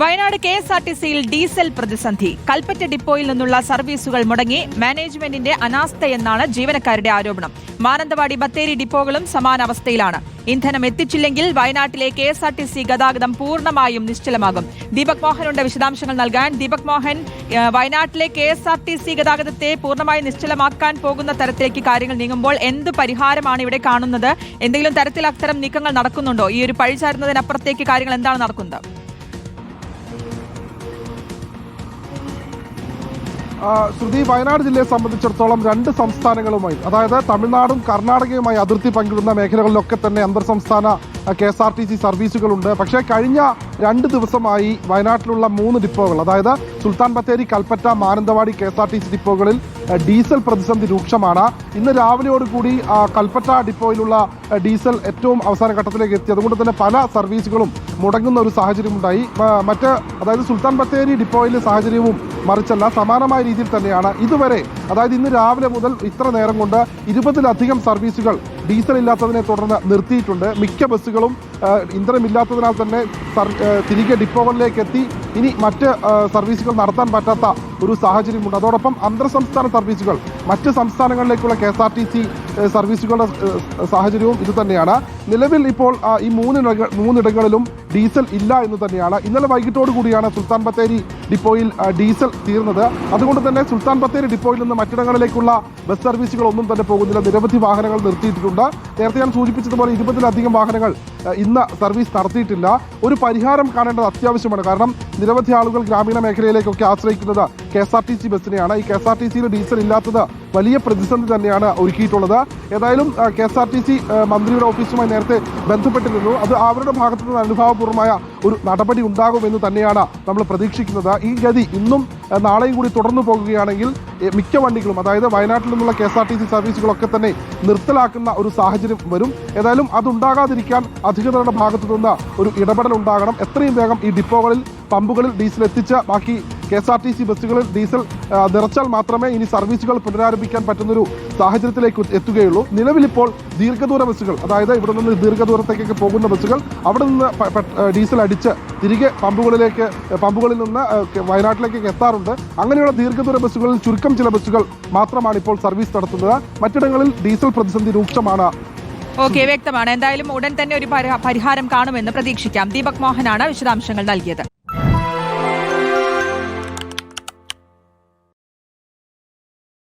Wayanad K S R T സിയിൽ diesel പ്രതിസന്ധി. കൽപ്പറ്റ ഡിപ്പോയിൽ നിന്നുള്ള സർവീസുകൾ മുടങ്ങി മാനേജ്മെന്റിന്റെ അനാസ്ഥയെന്നാണ് ജീവനക്കാരുടെ ആരോപണം. മാനന്തവാടി ബത്തേരി ഡിപ്പോകളും സമാന അവസ്ഥയിലാണ്. ഇന്ധനം എത്തിച്ചില്ലെങ്കിൽ വയനാട്ടിലെ K S R T C ഗതാഗതം പൂർണമായും നിശ്ചലമാകും. ദീപക് മോഹനുണ്ട് വിശദാംശങ്ങൾ നൽകാൻ. ദീപക് മോഹൻ വയനാട്ടിലെ K S R T C ഗതാഗതത്തെ പൂർണമായി നിശ്ചലമാക്കാൻ പോകുന്ന തരത്തിലേക്ക് കാര്യങ്ങൾ നീങ്ങുമ്പോൾ എന്ത് പരിഹാരമാണ് ഇവിടെ കാണുന്നത്? എന്തെങ്കിലും തരത്തിൽ അത്തരം നീക്കങ്ങൾ നടക്കുന്നുണ്ടോ? ഈ ഒരു പഴിചാരുന്നതിനപ്പുറത്തേക്ക് കാര്യങ്ങൾ എന്താണ് നടക്കുന്നത്? ശ്രുതി വയനാട് ജില്ലയെ സംബന്ധിച്ചിടത്തോളം രണ്ട് സംസ്ഥാനങ്ങളുമായി അതായത് തമിഴ്നാടും കർണാടകയുമായി അതിർത്തി പങ്കിടുന്ന മേഖലകളിലൊക്കെ തന്നെ അന്തർ സംസ്ഥാന K S R T C സർവീസുകളുണ്ട്. പക്ഷേ കഴിഞ്ഞ രണ്ട് ദിവസമായി വയനാട്ടിലുള്ള മൂന്ന് ഡിപ്പോകൾ അതായത് Sultan Bathery Kalpetta Mananthavady K S R T C ഡിപ്പോകളിൽ diesel പ്രതിസന്ധി രൂക്ഷമാണ്. ഇന്ന് രാവിലെയോടുകൂടി കൽപ്പറ്റ ഡിപ്പോയിലുള്ള ഡീസൽ ഏറ്റവും അവസാന ഘട്ടത്തിലേക്ക് എത്തി. അതുകൊണ്ട് തന്നെ പല സർവീസുകളും മുടങ്ങുന്ന ഒരു സാഹചര്യമുണ്ടായി. മറ്റ് അതായത് സുൽത്താൻ ബത്തേരി ഡിപ്പോയിലെ സാഹചര്യവും മറിച്ചല്ല സമാനമായ രീതിയിൽ തന്നെയാണ് ഇതുവരെ അതായത് ഇന്ന് രാവിലെ മുതൽ ഇത്ര നേരം കൊണ്ട് ഇരുപതിലധികം സർവീസുകൾ ഡീസൽ ഇല്ലാത്തതിനെ തുടർന്ന് നിർത്തിയിട്ടുണ്ട്. മിക്ക ബസ്സുകളും ഇന്ധനമില്ലാത്തതിനാൽ തന്നെ തിരികെ ഡിപ്പോകളിലേക്ക് എത്തി ഇനി മറ്റ് സർവീസുകൾ നടത്താൻ പറ്റാത്ത ഒരു സാഹചര്യമുണ്ട്. അതോടൊപ്പം അന്തർ സംസ്ഥാന സർവീസുകൾ മറ്റ് സംസ്ഥാനങ്ങളിലേക്കുള്ള K S R T C സർവീസുകളുടെ സാഹചര്യവും ഇത് തന്നെയാണ്. നിലവിൽ ഇപ്പോൾ ഈ മൂന്നിട മൂന്നിടങ്ങളിലും ഡീസൽ ഇല്ല എന്ന് തന്നെയാണ്. ഇന്നലെ വൈകിട്ടോടു കൂടിയാണ് സുൽത്താൻ ബത്തേരി ഡിപ്പോയിൽ ഡീസൽ തീർന്നത്. അതുകൊണ്ട് തന്നെ സുൽത്താൻ ബത്തേരി ഡിപ്പോയിൽ നിന്ന് മറ്റിടങ്ങളിലേക്കുള്ള ബസ് സർവീസുകൾ ഒന്നും തന്നെ പോകുന്നില്ല. നിരവധി വാഹനങ്ങൾ നിർത്തിയിട്ടുണ്ട്. നേരത്തെ ഞാൻ സൂചിപ്പിച്ചതുപോലെ ഇരുപതിലധികം വാഹനങ്ങൾ ഇന്ന് സർവീസ് നടത്തിയിട്ടില്ല. ഒരു പരിഹാരം കാണേണ്ടത് അത്യാവശ്യമാണ്. കാരണം നിരവധി ആളുകൾ ഗ്രാമീണ മേഖലയിലേക്കൊക്കെ ആശ്രയിക്കുന്നത് K S R T C ബസ്സിനെയാണ്. ഈ കെ എസ് ആർ ടി സിയിൽ ഡീസൽ ഇല്ലാത്തത് വലിയ പ്രതിസന്ധി തന്നെയാണ് ഒരുക്കിയിട്ടുള്ളത്. ഏതായാലും K S R T C മന്ത്രിയുടെ ഓഫീസുമായി നേരത്തെ ബന്ധപ്പെട്ടിരുന്നു. അത് അവരുടെ ഭാഗത്തു നിന്ന് അനുഭാവപൂർവമായ ഒരു നടപടി ഉണ്ടാകുമെന്ന് തന്നെയാണ് നമ്മൾ പ്രതീക്ഷിക്കുന്നത്. ഈ ഗതി ഇന്നും നാളെയും കൂടി തുടർന്നു പോകുകയാണെങ്കിൽ മിക്ക വണ്ടികളും അതായത് വയനാട്ടിൽ നിന്നുള്ള K S R T C സർവീസുകളൊക്കെ തന്നെ നിർത്തലാക്കുന്ന ഒരു സാഹചര്യം വരും. ഏതായാലും അതുണ്ടാകാതിരിക്കാൻ അധികൃതരുടെ ഭാഗത്തു നിന്ന് ഒരു ഇടപെടൽ ഉണ്ടാകണം. എത്രയും വേഗം ഈ ഡിപ്പോകളിൽ പമ്പുകളിൽ ഡീസൽ എത്തിച്ച് ബാക്കി K S R T C ബസ്സുകളിൽ ഡീസൽ നിറച്ചാൽ മാത്രമേ ഇനി സർവീസുകൾ പുനരാരംഭിക്കാൻ പറ്റുന്നൊരു സാഹചര്യത്തിലേക്ക് എത്തുകയുള്ളൂ. നിലവിലിപ്പോൾ ദീർഘദൂര ബസ്സുകൾ അതായത് ഇവിടെ നിന്ന് ദീർഘദൂരത്തേക്കൊക്കെ പോകുന്ന ബസ്സുകൾ അവിടെ നിന്ന് ഡീസൽ അടിച്ച് തിരികെ പമ്പുകളിലേക്ക് പമ്പുകളിൽ നിന്ന് വയനാട്ടിലേക്കൊക്കെ വയനാട്ടിലേക്ക് എത്താറുണ്ട്. അങ്ങനെയുള്ള ദീർഘദൂര ബസ്സുകളിൽ ചുരുക്കം ചില ബസ്സുകൾ മാത്രമാണ് ഇപ്പോൾ സർവീസ് നടത്തുന്നത്. മറ്റിടങ്ങളിൽ ഡീസൽ പ്രതിസന്ധി രൂക്ഷമാണ്. ഓക്കെ വ്യക്തമാണ്. എന്തായാലും ഉടൻ തന്നെ ഒരു പരിഹാരം കാണുമെന്ന് പ്രതീക്ഷിക്കാം. ദീപക് മോഹനാണ് വിശദാംശങ്ങൾ നൽകിയത്.